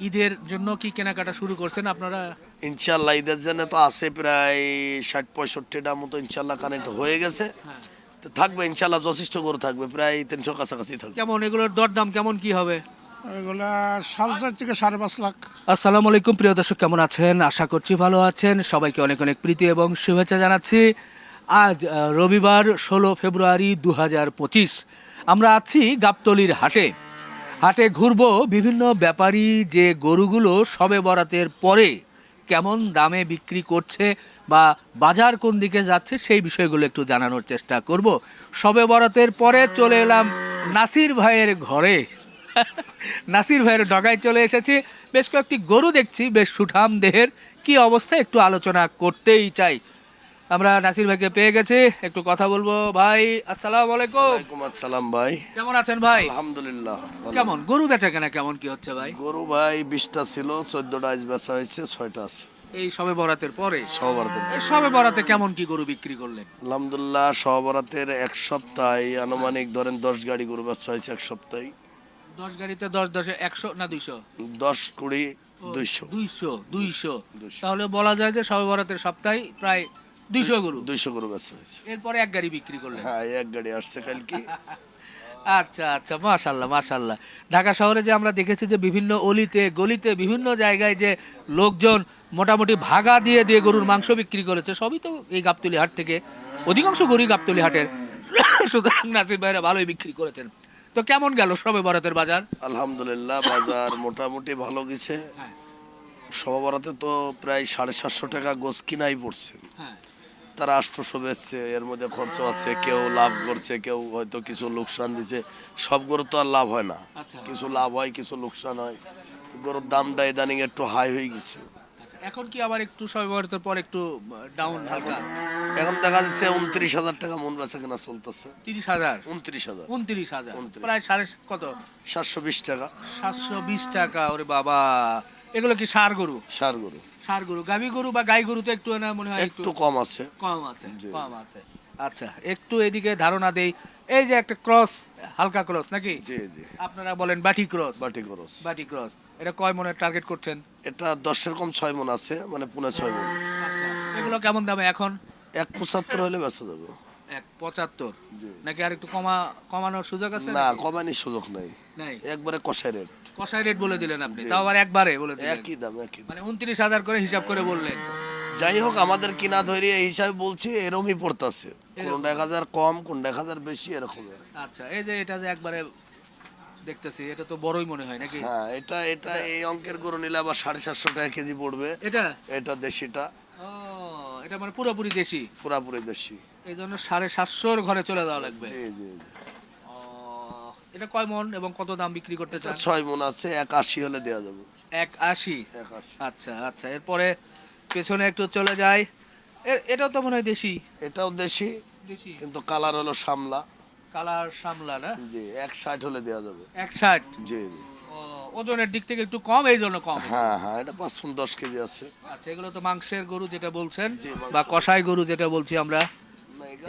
ঈদের জন্য কি কেনাকাটা শুরু করছেন আপনারা? ইনশাল্লাহ ঈদের জন্য তো আছে প্রায় ষাট পঁয়ষট্টিটা মতো ইনশাল্লাহ কানেক্ট হয়ে গেছে। হ্যাঁ। তো থাকবে ইনশাল্লাহ যথেষ্ট করে থাকবে প্রায় তিনশো কাছাকাছি থাকবে। কেমন এগুলোর দরদাম কেমন কি হবে? এগুলা সাড়ে চার থেকে সাড়ে পাঁচ লাখ। আসসালামু আলাইকুম প্রিয় দর্শক কেমন আছেন? আশা করছি ভালো আছেন। সবাইকে অনেক অনেক প্রীতি এবং শুভেচ্ছা জানাচ্ছি। আজ রবিবার ষোলো ফেব্রুয়ারি দু পঁচিশ। আমরা আছি গাবতলির হাটে। হাটে ঘুরবো বিভিন্ন ব্যাপারী যে গরুগুলো সবে বরাতের পরে কেমন দামে বিক্রি করছে বা বাজার কোন দিকে যাচ্ছে সেই বিষয়গুলো একটু জানানোর চেষ্টা করব। সবে বরাতের পরে চলে এলাম নাসির ভাইয়ের ঘরে। নাসির ভাইয়ের ডগায় চলে এসেছি। বেশ কয়েকটি গরু দেখছি, বেশ সুঠাম দেহের। কি অবস্থা? একটু আলোচনা করতেই চাই। আমরা নাসির ভাইকে পেয়ে গেছি। একটু কথা বলব। ভাই আসসালামু আলাইকুম। আসসালাম ভাই। কেমন আছেন ভাই? আলহামদুলিল্লাহ কেমন? গরু বেচা কেনা কেমন কি হচ্ছে ভাই? গরু ভাই বিশটা ছিল চোদ্দটা আজ বেচা হয়েছে ছয়টা আছে। এই সবে বরাতের পরে? সবে বরাতে কেমন কি গরু বিক্রি করলেন? আলহামদুলিল্লাহ এক সপ্তাহে আনুমানিক ধরেন দশ গাড়ি গরু বেচা হয়েছে এক সপ্তাহে। দশ গাড়িতে দশ দশে একশো না দুইশো? দশ কুড়ি দুইশো দুইশো। দুইশো। তাহলে বলা যায় যে সবে বরাতের সপ্তাহে প্রায় দুইশো গরু? দুইশো গরু বেচা হয়েছে এরপরে এক গাড়ি বিক্রি করলেন। হ্যাঁ এক গাড়ি আসছে কালকে। আচ্ছা আচ্ছা মাশাল্লাহ মাশাল্লাহ। ঢাকা শহরে যে আমরা দেখেছি যে বিভিন্ন অলিতে গলিতে বিভিন্ন জায়গায় যে লোকজন মোটামুটি ভাগা দিয়ে দিয়ে গরুর মাংস বিক্রি করেছে সবই তো এই গাবতলি হাট থেকে। অধিকাংশ গরু গাবতলি হাটের। সুতরাং নাসির ভাইরা ভালোই বিক্রি করেছেন। তো কেমন গেল সবে বরাতের বাজার? আলহামদুলিল্লাহ বাজার মোটামুটি ভালো গেছে। হ্যাঁ। সবাবরাতে তো প্রায় সাড়ে সাতশো টাকা গোস কিনাই পড়ছে। হ্যাঁ। তারা আষ্টশো বেচছে এর মধ্যে খরচ আছে কেউ লাভ করছে কেউ হয়তো কিছু লোকসান দিছে। সব গরু তো আর লাভ হয় না। আচ্ছা। কিছু লাভ হয় কিছু লোকসান হয়। গরুর দামটা ইদানিং একটু হাই হয়ে গেছে। এখন কি আবার একটু সবে পর একটু ডাউন হালকা? এখন দেখা যাচ্ছে উনত্রিশ হাজার টাকা মন বেচা কেনা চলতেছে। তিরিশ হাজার? উনত্রিশ হাজার। উনত্রিশ হাজার। 29 প্রায় সাড়ে কত? সাতশো বিশ টাকা। সাতশো বিশ টাকা ওরে বাবা। এগুলো কি সার গরু? সার গরু। সার গরু গাভী গরু বা গাই গরু তো একটু না মনে হয় একটু কম আছে। কম আছে কম আছে। আচ্ছা একটু এদিকে ধারণা দেই। এই যে একটা ক্রস হালকা ক্রস নাকি? জি জি। আপনারা বলেন বাটি ক্রস। বাটি খরচ বাটি ক্রস। এটা কয় মনের টার্গেট করছেন? এটা দশের কম ছয় মন আছে মানে পুনে ছয় মন। এগুলো কেমন দামে এখন? এক পঁচাত্তর হলে বেচা যাবে। এক পঁচাত্তর? নাকি আর একটু কমা কমানোর সুযোগ আছে না? কমানির সুযোগ নাই। নাই? একবারে কষাই রেট। কষাই রেট বলে দিলেন আপনি। তাও আবার একবারে বলে দিলেন। একই দাম একই দাম। মানে উনত্রিশ হাজার করে হিসাব করে বললেন। যাই হোক আমাদের কিনা ধরে এই হিসাবে বলছি এরমই পড়তেছে। কোনটা এক হাজার কম কোনটা এক হাজার বেশি এরকম। আচ্ছা এই যে এটা যে একবারে দেখতেছি এটা তো বড়ই মনে হয় নাকি? হ্যাঁ এটা এটা এই অঙ্কের গরু নিলে আবার সাড়ে সাতশো টাকা কেজি পড়বে। এটা? এটা দেশিটা। ও এটা মানে পুরোপুরি দেশি? পুরাপুরি দেশি। এই জন্য সাড়ে সাতশোর ঘরে চলে যাওয়া লাগবে। জি জি জি। এটা কয় মন এবং কত দাম বিক্রি করতে চান? ছয় মন আছে এক আশি হলে দেওয়া যাবে। এক আশি? আচ্ছা আচ্ছা এরপরে পেছনে একটু চলে যায় এটাও তো মনে হয় দেশি? এটাও দেশি দেশি। কিন্তু কালার হলো সামলা। কালার সামলা না? জি এক ষাট হলে দেওয়া যাবে। এক ষাট? জি জি। ওজনের দিক থেকে একটু কম এই জন্য কম। হ্যাঁ হ্যাঁ এটা পাঁচ দশ কেজি আছে। আচ্ছা এগুলো তো মাংসের গরু যেটা বলছেন বা কষাই গরু যেটা বলছি আমরা।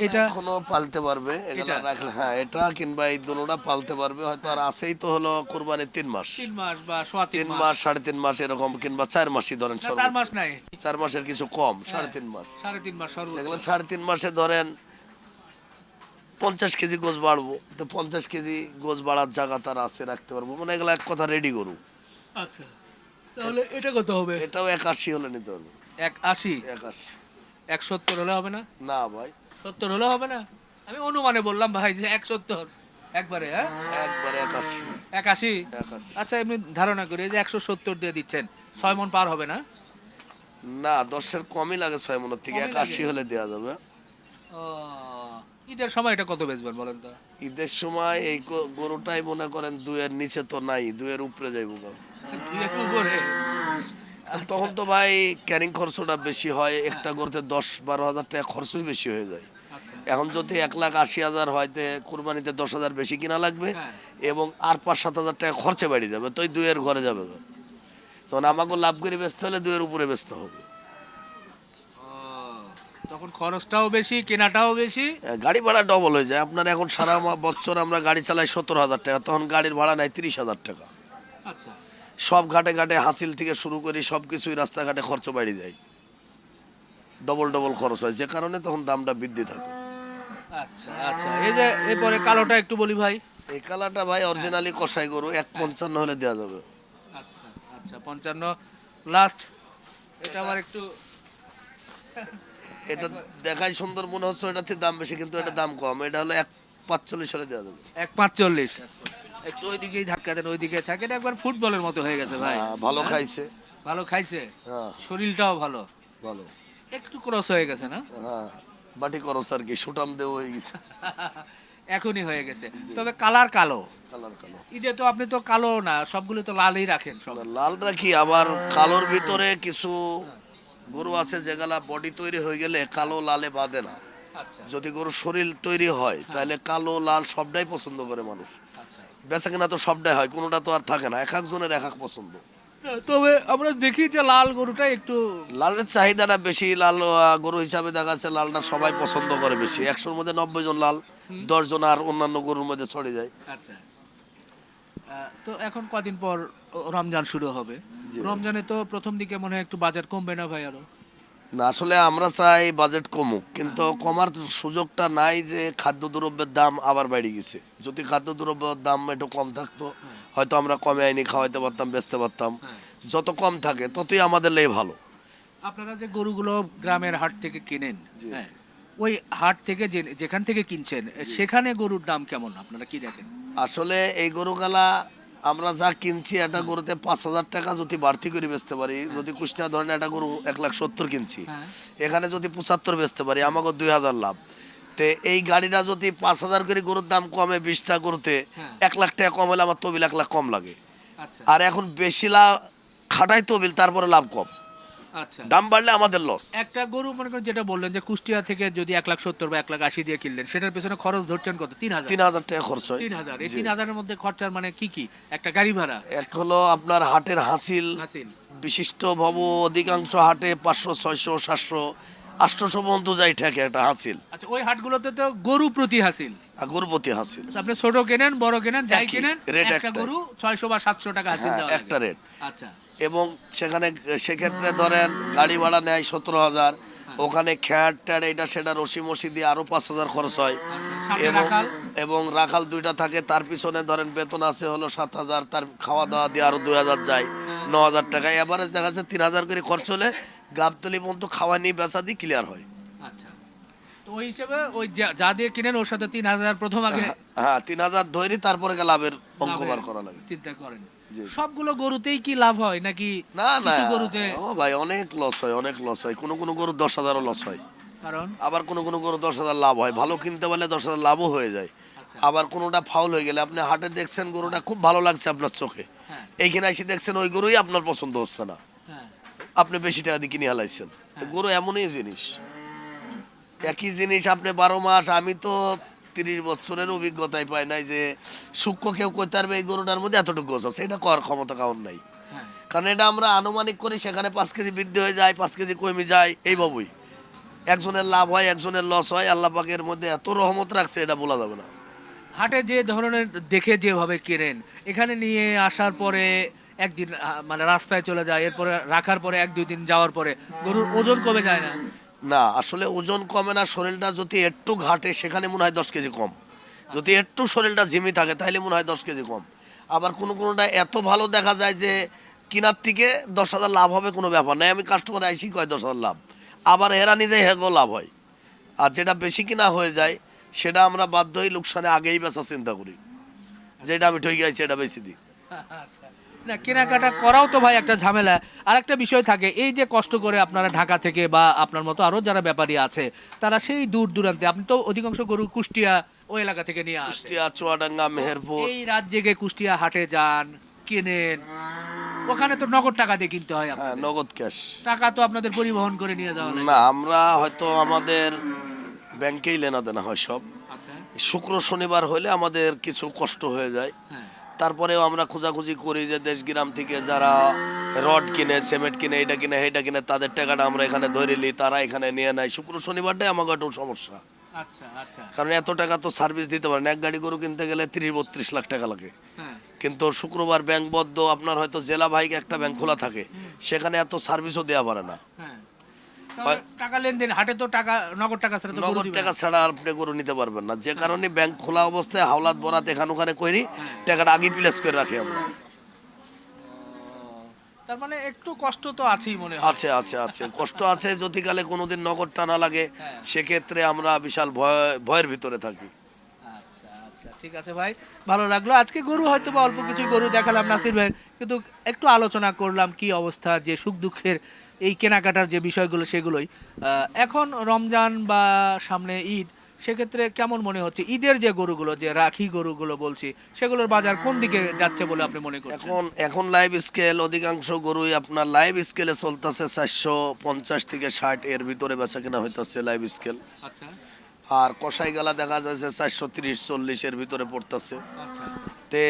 এটা এখনও পালতে পারবে এগুলো? রাখলে হ্যাঁ এটা কিংবা এই দুটোটা পালতে পারবে হয়তো আর আছেই তো হলো কোরবানির তিন মাস। তিন মাস বা সোয়া তিন মাস। মাস সাড়ে তিন মাস এরকম কিংবা চার মাসই ধরেন চার মাস নাই। চার মাসের কিছু কম সাড়ে তিন মাস। সাড়ে তিন মাস এগুলো সাড়ে তিন মাসে ধরেন পঞ্চাশ কেজি গোছ বাড়বো তো পঞ্চাশ কেজি গোছ বাড়ার জায়গা তার আছে রাখতে পারব। মানে এগুলো এক কথা রেডি করু আচ্ছা তাহলে এটা কত হবে? এটাও এক আশি হলে নিতে হবে। এক আশি? এক আশি। এক সত্তর হলে হবে না? না ভাই সত্তর হলে হবে না। আমি অনুমানে বললাম ভাই যে এক সত্তর। একবারে হ্যাঁ? একবারে এক আশি এক আশি আচ্ছা এমনি ধারণা করি এই যে একশো সত্তর দিয়ে দিচ্ছেন। ছয় মন পার হবে না? না দশের কমই লাগে ছয় মনের থেকে। কমই এক আশি হলে দেওয়া যাবে। ও, ঈদের সময় এটা কত বেচবেন বলেন তো? ঈদের সময় এই গরুটাই মনে করেন দুয়ের নিচে তো নাই দুয়ের উপরে যাইব উপরে? তখন তো ভাই ক্যারিং খরচটা বেশি হয় একটা গরুতে দশ বারো হাজার টাকা খরচই বেশি হয়ে যায়। এখন যদি এক লাখ আশি হাজার হয়তো কোরবানিতে দশ হাজার বেশি কিনা লাগবে হ্যাঁ। এবং আর পাঁচ সাত হাজার টাকা খরচে বাড়ি যাবে তো দুয়ের ঘরে যাবে তখন আমাকে লাভ করে ব্যস্ত হলে দুয়ের উপরে ব্যস্ত হবে। তখন খরচটাও বেশি কেনাটাও বেশি। গাড়ি ভাড়া ডবল হয়ে যায়। আপনার এখন সারা বছর আমরা গাড়ি চালাই সত্তর হাজার টাকা তখন গাড়ির ভাড়া নেয় তিরিশ হাজার টাকা। আচ্ছা। সব ঘাটে ঘাটে হাসিল থেকে শুরু করি সব কিছুই রাস্তাঘাটে খরচ বাড়ি যায়। ডবল ডবল খরচ হয় যে কারণে তখন দামটা বৃদ্ধি থাকে। আচ্ছা আচ্ছা। এই যে এরপরে কালোটা একটু বলি ভাই। এই ভাই অরিজিনালি কষাই গরু এক পঞ্চান্ন হলে দেওয়া যাবে। আচ্ছা আচ্ছা পঞ্চান্ন। লাস্ট এটা আমার একটু এটা দেখাই সুন্দর মনে হচ্ছে এটাতে দাম বেশি কিন্তু এটা দাম কম। এটা হলো এক পাঁচচল্লিশ হলে দেওয়া যাবে। এক পাঁচচল্লিশ। একটু ওইদিকেই ধাক্কা দেন ওইদিকে থাকে। এটা একবার ফুটবলের মতো হয়ে গেছে ভাই। হ্যাঁ, ভালো খাইছে। ভালো খাইছে? হ্যাঁ। শরীরটাও ভালো। ভালো। একটু ক্রস হয়ে গেছে না? হ্যাঁ। বাটি করস আর কি সুটাম দেও হয়ে গেছে। এখনই হয়ে গেছে। তবে কালার কালো। কালার কালো। ঈদে তো আপনি তো কালো না সবগুলো তো লালই রাখেন সব। লাল রাখি আবার কালোর ভিতরে কিছু গরু আছে যেগুলা বডি তৈরি হয়ে গেলে কালো লালে বাঁধে না। আচ্ছা। যদি গরুর শরীর তৈরি হয় তাহলে কালো লাল সবটাই পছন্দ করে মানুষ। আচ্ছা। বেচা কিনা তো সবটাই হয় কোনোটা তো আর থাকে না এক একজনের এক এক পছন্দ। তবে আমরা দেখি যে লাল গরুটা একটু লালের চাহিদাটা বেশি লাল গরু হিসাবে দেখা যাচ্ছে লালটা সবাই পছন্দ করে বেশি। একশোর মধ্যে নব্বই জন লাল দশ জন আর অন্যান্য গরুর মধ্যে ছড়ে যায়। আচ্ছা। তো এখন কদিন পর রমজান শুরু হবে। রমজানে তো প্রথম দিকে মনে হয় একটু বাজার কমবে না ভাই আরও? না আসলে আমরা চাই বাজেট কমুক কিন্তু কমার সুযোগটা নাই যে খাদ্যদ্রব্যের দাম আবার বেড়ে গেছে। যদি খাদ্যদ্রব্যের দাম একটু কম থাকতো হয়তো আমরা কমে আইনি খাওয়াইতে পারতাম বেচতে পারতাম। যত কম থাকে ততই আমাদের লেগে ভালো। আপনারা যে গরুগুলো গ্রামের হাট থেকে কিনেন হ্যাঁ ওই হাট থেকে যেখান থেকে কিনছেন সেখানে গরুর দাম কেমন? আপনারা কি দেখেন? আসলে এই গরুগুলা আমরা যা কিনছি একটা গরুতে পাঁচ হাজার টাকা যদি বাড়তি করে বেচতে পারি যদি কুষ্টিয়া ধরেন একটা গরু এক লাখ সত্তর কিনছি হ্যাঁ। এখানে যদি পঁচাত্তর বেচতে পারি আমাকে দুই হাজার লাভ তে এই গাড়িটা যদি পাঁচ হাজার করে গরুর দাম কমে বিশটা গরুতে হ্যাঁ। এক লাখ টাকা কম হলে আমার তবিল এক লাখ কম লাগে আচ্ছা আর এখন বেশি লাভ খাটাই তবিল তারপরে লাভ কম দাম বাড়লে আমাদের লস একটা গরু মনে করেন যেটা বললেন যে কুষ্টিয়া থেকে যদি এক লাখ সত্তর বা এক লাখ আশি দিয়ে কিনলেন সেটার পেছনে খরচ ধরছেন কত? তিন হাজার। তিন হাজার টাকা খরচ হয়। তিন হাজার। এই তিন হাজারের মধ্যে খরচার মানে কি কি? একটা গাড়ি ভাড়া। এক হলো আপনার হাটের হাসিল। হাসিল। বিশিষ্ট ভব অধিকাংশ হাটে পাঁচশো ছয়শো সাতশো আটশোশো পর্যন্ত যাই ঠেকে একটা হাসিল। আচ্ছা ওই হাটগুলোতে তো গরু প্রতি হাসিল। আর প্রতি হাসিল। আচ্ছা, আপনি ছোট কেনেন বড় কেনেন যাই কেনেন rate একটা গরু ছয়শো বা সাতশো টাকা হাসিল হ্যাঁ। একটা রেট আচ্ছা। এবং সেখানে সেক্ষেত্রে ধরেন গাড়ি ভাড়া নেয় সতেরো হাজার ওখানে খ্যাট ট্যাট এটা সেটা রসি মসি দিয়ে আরও পাঁচ হাজার খরচ হয়। আচ্ছা, এবং এবং রাখাল দুইটা থাকে তার পিছনে ধরেন বেতন আছে হলো সাত হাজার তার খাওয়া দাওয়া দিয়ে আরও দুই হাজার যায় ন হাজার টাকা। এবারে দেখা যাচ্ছে তিন হাজার করে খরচ হলে গাবতলি পর্যন্ত খাওয়া নিয়ে বেচা দিয়ে ক্লিয়ার হয়। আচ্ছা। তো ওই হিসেবে ওই যা- দিয়ে কিনেন ওর সাথে তিন হাজার প্রথম আগে? হ্যাঁ তিন হাজার ধরি তারপরে লাভের অঙ্ক করা লাগে। চিন্তা করেন। সবগুলো গরুতেই কি লাভ হয় নাকি না না। গরুতে? ও ভাই অনেক লস হয় অনেক লস হয়। কোনো কোনো গরু দশ হাজারও লস হয়। কারণ? আবার কোনো কোনো গরু দশ হাজার লাভ হয়। ভালো কিনতে পারলে দশ হাজার লাভও হয়ে যায়। আচ্ছা। আবার কোনোটা ফাউল হয়ে গেলে আপনি হাটে দেখছেন গরুটা খুব ভালো লাগছে আপনার চোখে। হ্যাঁ। এইখানে এসে দেখছেন ওই গরুই আপনার পছন্দ হচ্ছে না। হ্যাঁ। আপনি বেশি টাকা দিয়ে কিনে হালাইছেন। গরু এমনই জিনিস। একই জিনিস আপনি বারো মাস আমি তো তিরিশ বছরের অভিজ্ঞতায় পায় নাই যে সূক্ষ্ম কেউ করতে পারবে এই গরুটার মধ্যে এতটুকু গোছ আছে এটা করার ক্ষমতা কারণ নাই। হ্যাঁ। কারণ এটা আমরা আনুমানিক করি সেখানে পাঁচ কেজি বৃদ্ধি হয়ে যায় পাঁচ কেজি কমে যায় এইভাবেই। একজনের লাভ হয় একজনের লস হয় আল্লাহ পাকের মধ্যে এত রহমত রাখছে এটা বলা যাবে না। হাটে যে ধরনের দেখে যেভাবে কেনেন এখানে নিয়ে আসার পরে একদিন মানে রাস্তায় চলে যায় এরপরে রাখার পরে এক দুই দিন যাওয়ার পরে গরুর ওজন কমে যায় না। না, আসলে ওজন কমে না, শরীরটা যদি একটু ঘাটে, সেখানে মনে হয় দশ কেজি কম। যদি একটু শরীরটা ঝিমি থাকে তাহলে মনে হয় দশ কেজি কম। আবার কোনো কোনোটা এত ভালো দেখা যায় যে, কিনার থেকে দশ হাজার লাভ হবে কোনো ব্যাপার নাই আমি কাস্টমার আইসি কয় দশ হাজার লাভ? আবার এরা নিজে হেগো লাভ হয়। আর যেটা বেশি কিনা হয়ে যায়, সেটা আমরা বাধ্য হই লোকসানে আগেই বেচা চিন্তা করি। যেটা আমি ঠকে গেছি এটা বেশি দিই। আচ্ছা। না কেনাকাটা করাও তো ভাই একটা ঝামেলা। আর একটা বিষয় থাকে এই যে কষ্ট করে আপনারা ঢাকা থেকে বা আপনার মতো আরও যারা ব্যাপারী আছে তারা সেই দূর দূরান্তে আপনি তো অধিকাংশ গরু কুষ্টিয়া ওই এলাকা থেকে নিয়ে আসেন। কুষ্টিয়া চুয়াডাঙ্গা মেহেরপুর। এই রাত জেগে কুষ্টিয়া হাটে যান কেনেন ওখানে তো নগদ টাকা দিয়ে কিনতে হয় হ্যাঁ নগদ ক্যাশ। টাকা তো আপনাদের পরিবহন করে নিয়ে যাওয়া লাগে। না আমরা হয়তো আমাদের ব্যাংকেই লেনা দেনা হয় সব। আচ্ছা। শুক্র শনিবার হলে আমাদের কিছু কষ্ট হয়ে যায়। হ্যাঁ। তারপরেও আমরা খোঁজাখুঁজি করি যে দেশ গ্রাম থেকে যারা রড কিনে সিমেন্ট কিনে এটা কিনে এটা কিনে তাদের টাকাটা আমরা এখানে ধরে নিই তারা এখানে নিয়ে নেয়। শুক্র শনিবারটাই আমাকে একটু সমস্যা। আচ্ছা আচ্ছা। কারণ এত টাকা তো সার্ভিস দিতে পারে না। এক গাড়ি গরু কিনতে গেলে তিরিশ বত্রিশ লাখ টাকা লাগে। হ্যাঁ। কিন্তু শুক্রবার ব্যাংক বদ্ধ আপনার হয়তো জেলা ভাইকে একটা ব্যাংক খোলা থাকে। সেখানে এত সার্ভিসও দেওয়া পারে না। হ্যাঁ। টাকা লেনদেন হাটে তো টাকা নগদ টাকা ছাড়া নগদ টাকা। ছাড়া আপনি গরু নিতে পারবেন না। যে কারণে ব্যাংক খোলা অবস্থায় হাওলাত বরাত এখানে ওখানে করি টাকাটা আগে প্লেস করে রাখি আমরা। তার মানে একটু কষ্ট তো আছেই মনে হয়। আছে আছে আছে। কষ্ট আছে যদি কালে কোনোদিন নগদ টানা লাগে হ্যাঁ। সেক্ষেত্রে আমরা বিশাল ভয় ভয়ের ভিতরে থাকি। ঠিক আছে ভাই ভালো লাগল। আজকে গরু হয়তো বা অল্প কিছু গরু দেখালাম নাসির ভাই কিন্তু একটু আলোচনা করলাম কি অবস্থা যে সুখ দুঃখের এই কেনাকাটার যে বিষয়গুলো সেগুলোই। এখন রমজান বা সামনে ঈদ সেক্ষেত্রে কেমন মনে হচ্ছে? ঈদের যে গরুগুলো যে রাখি গরুগুলো বলছি সেগুলোর বাজার কোন দিকে যাচ্ছে বলে আপনি মনে করছেন? এখন এখন লাইভ স্কেল অধিকাংশ গরুই আপনার লাইভ স্কেলে চলতেছে চারশো পঞ্চাশ থেকে ষাট এর ভিতরে বেচা কেনা হইতেছে লাইভ স্কেল আচ্ছা। আর কষাই গেলা দেখা যাচ্ছে চারশো তিরিশ চল্লিশের ভিতরে পড়তেছে। আচ্ছা। তে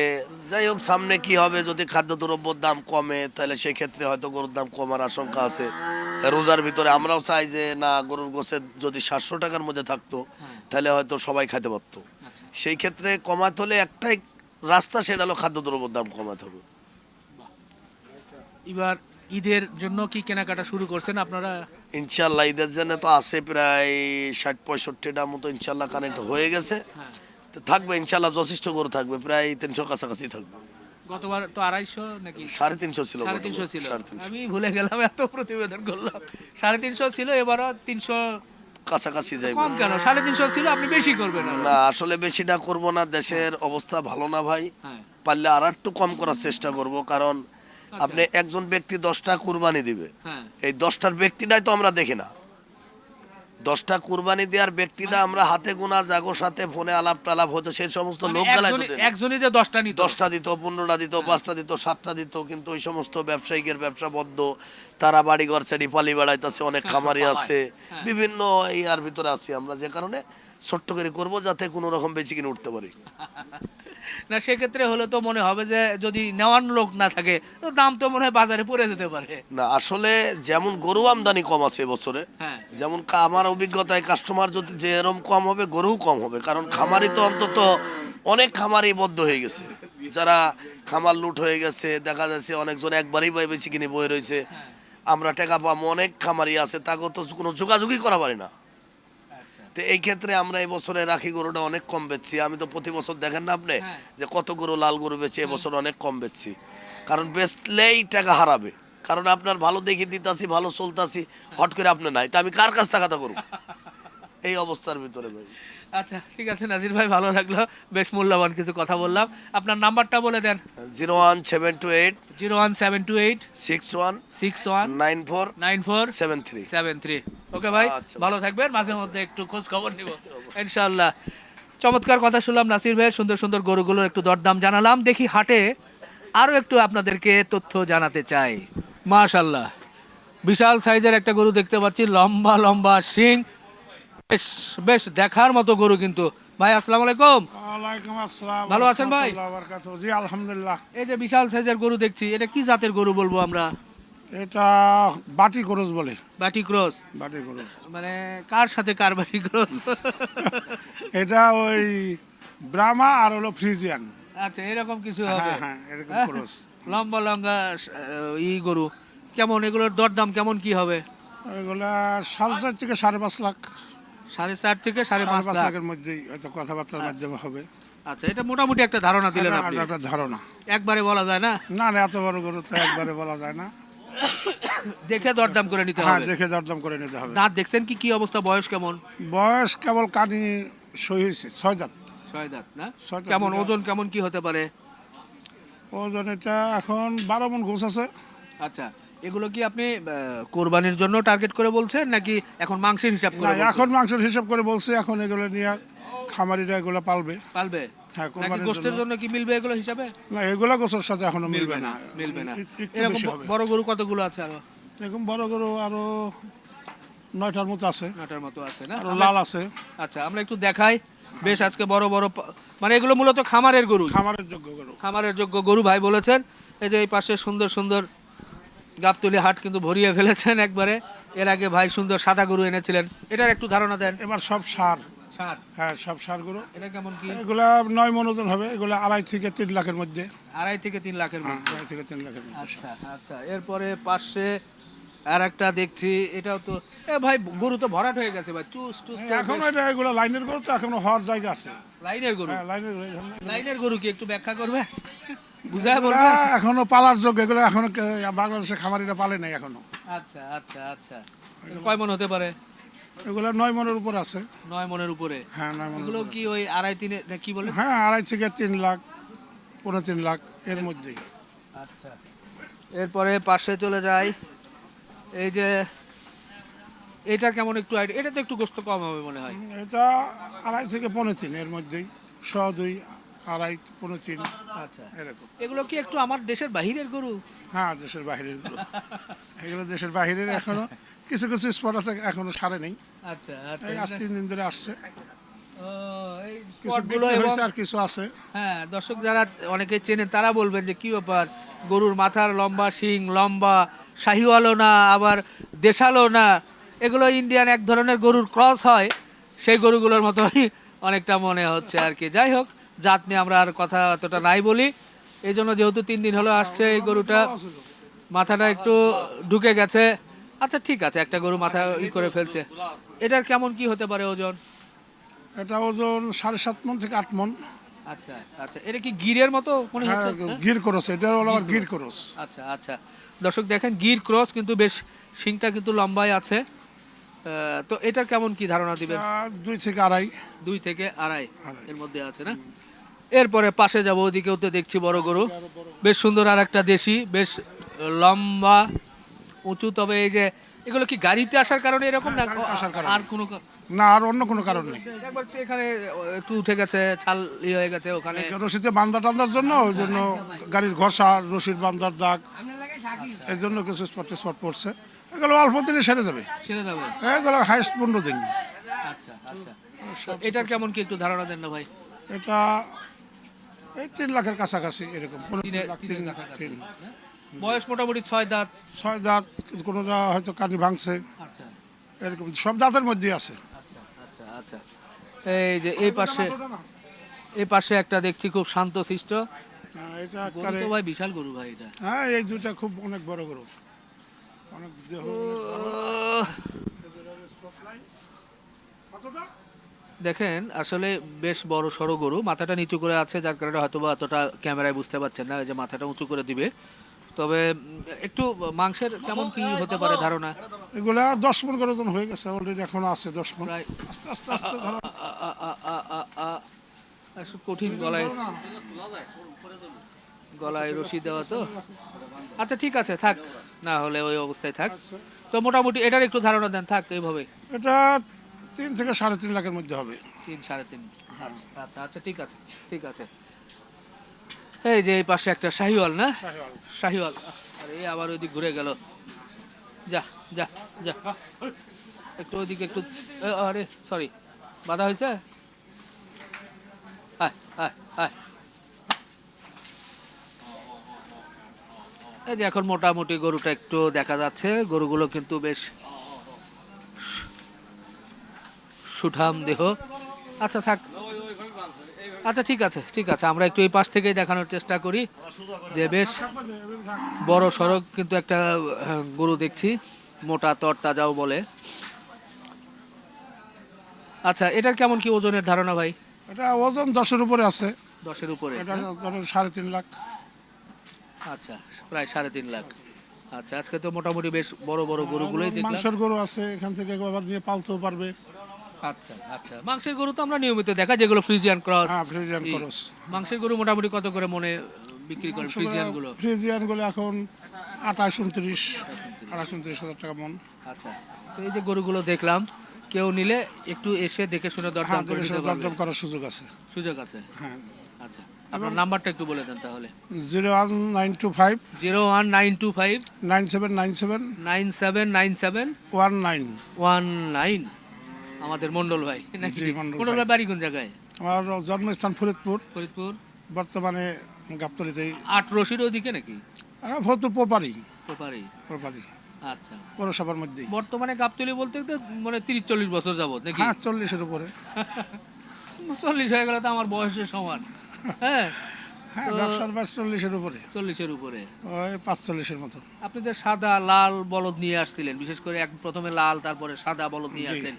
যাই হোক সামনে কি হবে? যদি খাদ্য খাদ্যদ্রব্যর দাম কমে তাহলে সেই ক্ষেত্রে হয়তো গরুর দাম কমার আশঙ্কা আছে। রোজার ভিতরে আমরাও চাই যে না গরুর গোছের যদি সাতশো টাকার মধ্যে থাকতো তাহলে হয়তো সবাই খাইতে পারতো। আচ্ছা। সেই ক্ষেত্রে কমাতে হলে একটাই রাস্তা সেটা হলো খাদ্যদ্রব্যর দাম কমাতে হবে। এবার ঈদের জন্য কি কেনাকাটা শুরু করছেন আপনারা? ইনশাল্লাহ ঈদের জন্য তো আছে প্রায় ষাট পঁয়ষট্টিটা মতো ইনশাল্লাহ কানেক্ট হয়ে গেছে। হ্যাঁ। তো থাকবে ইনশাল্লাহ যথেষ্ট করে থাকবে প্রায় তিনশো কাছাকাছি থাকবে। গতবার তো আড়াইশো নাকি? সাড়ে তিনশো ছিল সাড়ে তিনশো ছিল। আমি ভুলে গেলাম এত প্রতিবেদন করলাম। সাড়ে তিনশো ছিল এবারও তিনশো কাছাকাছি কম কেন? সাড়ে তিনশো ছিল আপনি বেশি করবেন না আসলে বেশিটা করব না দেশের অবস্থা ভালো না ভাই। হ্যাঁ। পারলে আর একটু কম করার চেষ্টা করব কারণ আপনি একজন ব্যক্তি দশটা কুরবানি দিবে। হ্যাঁ। এই দশটার ব্যক্তিটাই তো আমরা দেখি না। দশটা কুরবানি দেওয়ার ব্যক্তিটা আমরা হাতে গোনা জাগোর সাথে ফোনে আলাপ টালাপ হতো সেই সমস্ত মানে লোক গেলাই একজনই- যে দশটা নিত। দশটা দিত পনেরোটা দিত পাঁচটা দিত সাতটা দিত কিন্তু ওই সমস্ত ব্যবসায়িকের ব্যবসা বদ্ধ। তারা বাড়ি ঘর ছেড়ে পালি বেড়াইতেছে অনেক খামারি আছে। হ্যাঁ। বিভিন্ন এই আর ভিতরে আছি আমরা যে কারণে ছোট্ট করে করব যাতে কোনো রকম বেশি কিনে উঠতে পারি। না সেক্ষেত্রে হলে তো মনে হবে যে যদি নেওয়ার লোক না থাকে তো দাম তো মনে হয় বাজারে পড়ে যেতে পারে। না আসলে যেমন গরু আমদানি কম আছে এবছরে হ্যাঁ। যেমন আমার অভিজ্ঞতায় কাস্টমার যদি যে এরম কম হবে গরুও কম হবে কারণ খামারি তো অন্তত অনেক খামারি বদ্ধ হয়ে গেছে। যারা খামার লুট হয়ে গেছে দেখা যাচ্ছে অনেকজন একবারই বাই বেশি কিনে বয়ে রয়েছে। আমরা টাকা পাবো অনেক খামারি আছে তাকে তো কোনো যোগাযোগই করা পারি না। তো এই ক্ষেত্রে আমরা এই বছরে রাখি গরুটা অনেক কম বেচছি। আমি তো প্রতি বছর দেখেন না আপনি? হ্যাঁ। যে কত গরু লাল গরু বেচি এবছর অনেক কম বেচছি। কারণ বেচলেই টাকা হারাবে। কারণ আপনার ভালো দেখে দিতাছি ভালো চলতাছি হট করে আপনি নাই। তা আমি কার কাছ টাকাটা করব? এই অবস্থার ভিতরে ভাই। আচ্ছা ঠিক আছে নাজির ভাই ভালো লাগল। বেশ মূল্যবান কিছু কথা বললাম। আপনার নাম্বারটা বলে দেন। Zero one seven two eight zero one seven two eight six one six one nine four nine four seven three. Seven three. Okay ভাই আচ্ছা। ভালো থাকবেন। মাঝে মধ্যে একটু খোঁজ খবর নিব। ইনশাল্লাহ চমৎকার কথা শুনলাম নাসির ভাইয়ের সুন্দর সুন্দর গরুগুলোর একটু দরদাম জানালাম। দেখি হাটে আরও একটু আপনাদেরকে তথ্য জানাতে চাই। মাশাল্লাহ বিশাল সাইজের একটা গরু দেখতে পাচ্ছি। লম্বা লম্বা শিং। বেশ বেশ দেখার মতো গরু কিন্তু। ভাই আসসালামু আলাইকুম। ওয়ালাইকুম আসসালাম। ভালো আছেন ভাই? জি আলহামদুলিল্লাহ। এই যে বিশাল সাইজের গরু দেখছি এটা কি জাতের গরু বলব আমরা? এটা বাটি করস বলে। বাটি ক্রস? বাটি করস। মানে কার সাথে কার বাটি ক্রস? এটা ওই ব্রাহ্মা আর হলো ফ্রিজিয়ান। আচ্ছা এরকম কিছু হবে। হ্যাঁ হ্যাঁ এরকম করস। লম্বা লম্বা ই গরু। কেমন এগুলোর দরদাম কেমন কি হবে? ওইগুলা সাড়ে চার থেকে সাড়ে পাঁচ লাখ। সাড়ে চার থেকে সাড়ে পাঁচ পাঁচ লাখ। লাখের মধ্যেই হয়তো কথাবার্তার মাধ্যমে হবে। আচ্ছা এটা মোটামুটি একটা ধারণা দিলেন আপনি। একটা ধারণা। একবারে বলা যায় না? না না এত বড় গরু তো একবারে বলা যায় না। দেখে দরদাম করে নিতে হ্যাঁ হবে। দেখে দরদাম করে নিতে হবে। দাঁত দেখছেন কি কি অবস্থা বয়স কেমন? বয়স কেবল কানি সই হয়েছে ছয় দাঁত। ছয় দাঁত না? কেমন ওজন কেমন কি হতে পারে? ওজন এটা এখন বারো মন ঘুষ আছে। আচ্ছা এগুলো কি আপনি কোরবানির জন্য টার্গেট করে বলছেন নাকি এখন মাংসের হিসাব করে এখন মাংসের হিসাব করে বলছে এখন এগুলো নিয়ে খামারিরা এগুলো পালবে। পালবে? হ্যাঁ, নাকি কোরবানির গোষ্ঠের জন্য। কি মিলবে এগুলো হিসাবে? না এগুলো সাথে এখনও মিলবে না। মিলবে না। এরকম বড় গরু কতগুলো আছে আরও? এরকম বড় গরু আরও নয়টার মতো আছে। নটার মতো আছে না? আরও লাল আছে। আচ্ছা আমরা একটু দেখাই। বেশ আজকে বড় বড় মানে এগুলো মূলত খামারের গরু। খামারের যোগ্য গরু। খামারের যোগ্য গরু ভাই বলেছেন। এই যে এই পাশে সুন্দর সুন্দর গাবতলি হাট কিন্তু ভরিয়ে ফেলেছেন একবারে। এর আগে ভাই সুন্দর সাদা গরু এনেছিলেন। এটার একটু ধারণা দেন। এবার সব সার। সার? হ্যাঁ সব সার গরু এটা কেমন কি? এগুলা নয় মন ওজন হবে এগুলা আড়াই থেকে তিন লাখের মধ্যে। আড়াই থেকে তিন লাখের হ্যাঁ, মধ্যে? আড়াই থেকে তিন লাখের মধ্যে। আচ্ছা আচ্ছা। এরপরে পাশে আর একটা দেখছি এটাও তো এ ভাই গরু তো ভরাট হয়ে গেছে ভাই। চুস টুস এখন এটা এগুলো লাইনের গরু তো এখনও হওয়ার জায়গা আছে। লাইনের গরু? হ্যাঁ লাইনের গরু লাইনের গরু কি একটু ব্যাখ্যা করবে? বুঝায় বলবে? এগুলা এখনও পালার যোগ্য এগুলো এখনও বাংলাদেশে খামারিরা পালে নাই এখনও। আচ্ছা আচ্ছা আচ্ছা। কয় মন হতে পারে? এগুলো নয় মনের উপর আছে। নয় মনের উপরে? হ্যাঁ নয় মনের এগুলো কি ওই আড়াই তিনে কি বলে? হ্যাঁ আড়াই থেকে তিন লাখ পনেরো তিন লাখ এর মধ্যেই। আচ্ছা। এরপরে পাশে চলে যাই। এই যে এটা কেমন একটু আইডিয়া এটা তো একটু গোস্ত কম হবে মনে হয়। এটা আড়াই থেকে পনেরো তিন এর মধ্যেই। শ দুই আড়াই পনেরো তিন আচ্ছা। এরকম। এগুলো কি একটু আমার দেশের বাহিরের গরু? হ্যাঁ দেশের বাহিরেরগুলো এগুলো দেশের বাহিরের এখনও। কিছু কিছু স্পট আছে এখনও সারে নেই। আচ্ছা আচ্ছা এই আজ তিন দিন ধরে আসছে। ও, এই কিছু স্পটগুলো বিক্রি এবং হয়েছে আর কিছু আছে। হ্যাঁ দর্শক যারা অনেকে চেনেন তারা বলবেন যে কি ব্যাপার? গরুর মাথার লম্বা শিং লম্বা শাহিওয়ালও না আবার দেশালো না এগুলো ইন্ডিয়ান এক ধরনের গরুর ক্রস হয়। সেই গরুগুলোর মতোই অনেকটা মনে হচ্ছে আর কি। যাই হোক জাত নিয়ে আমরা আর কথা অতটা নাই বলি। এই জন্য যেহেতু তিন দিন হলো আসছে এই গরুটা মাথাটা একটু ঢুকে গেছে। আচ্ছা ঠিক আছে একটা গরু মাথা ই করে ফেলছে। এটার কেমন কি হতে পারে ওজন? এটা ওজন সাড়ে সাত মন থেকে আট মন। আচ্ছা আচ্ছা এটা কি গিরের মতো মনে হ্যাঁ হচ্ছে? হ্যাঁ? গির করস এটা হলো আমার গির করস। আচ্ছা আচ্ছা। দর্শক দেখেন গির ক্রস কিন্তু বেশ শিংটা কিন্তু লম্বাই আছে। তো এটার কেমন কি ধারণা দিবেন? দুই থেকে আড়াই। দুই থেকে আড়াই আড়াই। এর মধ্যে আছে না? এরপরে পাশে যাব ওদিকেও তো দেখছি বড় গরু। বেশ সুন্দর আর একটা দেশি বেশ লম্বা উঁচু তবে এই যে এগুলো কি গাড়িতে আসার কারণে এরকম না আসার কারণে। আর কোনো না আর অন্য কোনো কারণ নেই। একবার তো এখানে একটু উঠে গেছে ছাল ই হয়ে গেছে ওখানে। রশিতে বান্দা টান্দার জন্য ওই জন্য গাড়ির ঘষা রশির বান্দার দাগ এই জন্য কিছু স্পটে স্পট পড়ছে। এগুলো অল্প দিনে সেরে যাবে। ছেড়ে যাবে। এগুলো হাইস্ট পনেরো দিন। আচ্ছা আচ্ছা। এটার কেমন কি একটু ধারণা দেন না ভাই? এটা এই তিন লাখের কাছাকাছি এরকম। তিন বয়স মোটামুটি ছয় দাঁত। ছয় দাঁত কোনোটা হয়তো কানি ভাঙছে। আচ্ছা। এরকম সব দাঁতের মধ্যে আছে। আচ্ছা আচ্ছা এই যে এই পাশে এই পাশে একটা দেখছি খুব শান্ত শিষ্ট হ্যাঁ, এটা গরু তো ভাই বিশাল গরু ভাই এটা। হ্যাঁ এই দুইটা খুব অনেক বড় গরু। অনেক দেহ দেখেন আসলে বেশ বড় সড়ো গরু। মাথাটা নিচু করে আছে যার কারণে হয়তো বা অতটা ক্যামেরায় বুঝতে পারছেন না যে মাথাটা উঁচু করে দিবে। তবে একটু মাংসের কেমন কি হতে পারে ধারণা? এগুলা দশ মন করে ওজন হয়ে গেছে অলরেডি এখনও আছে দশ মন। আস্তে আস্তে আস্তে ধরো। কঠিন গলায়। গলায় রশি দেওয়া তো? আচ্ছা ঠিক আছে থাক। না হলে ওই অবস্থায় থাক। তো মোটামুটি এটার একটু ধারণা দেন থাক এইভাবে। এটা তিন থেকে সাড়ে তিন লাখের মধ্যে হবে। তিন সাড়ে তিন। আচ্ছা আচ্ছা আচ্ছা ঠিক আছে ঠিক আছে। এই যে এই পাশে একটা শাহিওয়াল না? শাহিওয়াল। আরে আবার ওইদিক ঘুরে গেল। যা যা যা। একটু ওইদিকে একটু আরে সরি বাধা হয়েছে? আয় আয় আয়। এই যে এখন মোটামুটি গরুটা একটু দেখা যাচ্ছে। গরুগুলো কিন্তু বেশ সুঠাম দেহ। আচ্ছা থাক। আচ্ছা ঠিক আছে ঠিক আছে। আমরা একটু এই পাশ থেকেই দেখানোর চেষ্টা করি যে বেশ বড় সড়ক কিন্তু একটা গরু দেখছি মোটা তর তাজাও বলে। আচ্ছা এটার কেমন কি ওজনের ধারণা ভাই? এটা ওজন দশের উপরে আছে। দশের উপরে এটা ধরো সাড়ে তিন লাখ। আচ্ছা প্রায় সাড়ে তিন লাখ। আচ্ছা আজকে তো মোটামুটি বেশ বড় বড় গরুগুলোই দেখলাম। মাংসের গরু আছে এখান থেকে আবার নিয়ে পালতেও পারবে। আচ্ছা আচ্ছা। মাংসের গরু তো আমরা নিয়মিত দেখা যেগুলো ফ্রিজিয়ান ক্রস হ্যাঁ ফ্রিজিয়ান করস মাংসের গরু মোটামুটি কত করে মনে বিক্রি করেন ফ্রিজিয়ানগুলো ফ্রিজিয়ানগুলো এখন আঠাশ উনত্রিশ আঠাশ উনত্রিশ হাজার টাকা মন। আচ্ছা তো এই যে গরুগুলো দেখলাম কেউ নিলে একটু এসে দেখে শুনে হ্যাঁ দরদাম করে দেখে নিতে পারবে দরদাম করার সুযোগ আছে। সুযোগ আছে? হ্যাঁ। আচ্ছা আপনার নাম্বারটা একটু বলে দেন তাহলে। Zero one nine two five. Zero one nine two five. Nine seven nine seven. Nine seven nine seven. One nine. One nine. আমাদের মন্ডল ভাই নাকি? মন্ডল ভাই। বাড়ি কোন জায়গায়? আমার জন্মস্থান ফরিদপুর। ফরিদপুর। বর্তমানে গাবতলিতেই। আট রশির ওদিকে নাকি? ফরিদপুর পোপারি। প্রপারি পোপারি। আচ্ছা। পৌরসভার মধ্যেই। বর্তমানে গাবতলি বলতে মানে তিরিশ চল্লিশ বছর যাবত নাকি? হ্যাঁ চল্লিশের উপরে। চল্লিশ হয়ে গেলে তো আমার বয়সের সমান। হ্যাঁ? হ্যাঁ ব্যবসার চল্লিশের উপরে। চল্লিশের উপরে। ওই পাঁচচল্লিশের মতো আপনি যে সাদা লাল বলদ নিয়ে আসছিলেন বিশেষ করে এক প্রথমে লাল তারপরে সাদা বলদ নিয়ে জি।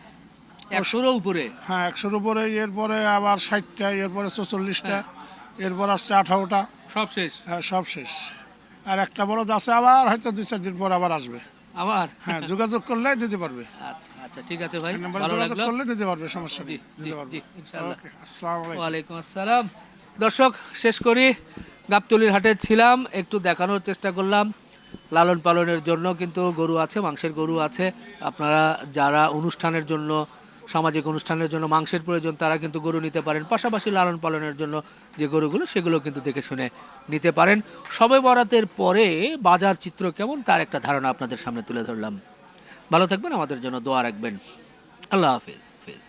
একশোরও উপরে? হ্যাঁ একশোর উপরে এরপরে আবার ষাটটা এরপরে চৌচল্লিশটা হ্যাঁ। এরপর আসছে আঠারোটা। সব শেষ? হ্যাঁ সব শেষ। আর একটা বলদ আছে আবার হয়তো দুই চার দিন পর আবার আসবে। আবার? হ্যাঁ যোগাযোগ করলে নিতে পারবে। আচ্ছা আচ্ছা ঠিক আছে ভাই ভালো লাগল। করলে নিতে পারবে সমস্যা নেই জি, জি, পারবে। ইনশাআল্লাহ। আসসালামু আলাইকুম। ওয়ালাইকুম আসসালাম। দর্শক শেষ করি। গাবতলির হাটে ছিলাম একটু দেখানোর চেষ্টা করলাম। লালন পালনের জন্য কিন্তু গরু আছে মাংসের গরু আছে। আপনারা যারা অনুষ্ঠানের জন্য সামাজিক অনুষ্ঠানের জন্য মাংসের প্রয়োজন, তারা কিন্তু গরু নিতে পারেন। পাশাপাশি লালন পালনের জন্য যে গরুগুলো, সেগুলো কিন্তু দেখে শুনে নিতে পারেন। সবে বরাতের পরে বাজার চিত্র কেমন, তার একটা ধারণা আপনাদের সামনে তুলে ধরলাম। ভালো থাকবেন, আমাদের জন্য দোয়া রাখবেন। আল্লাহ হাফিজ।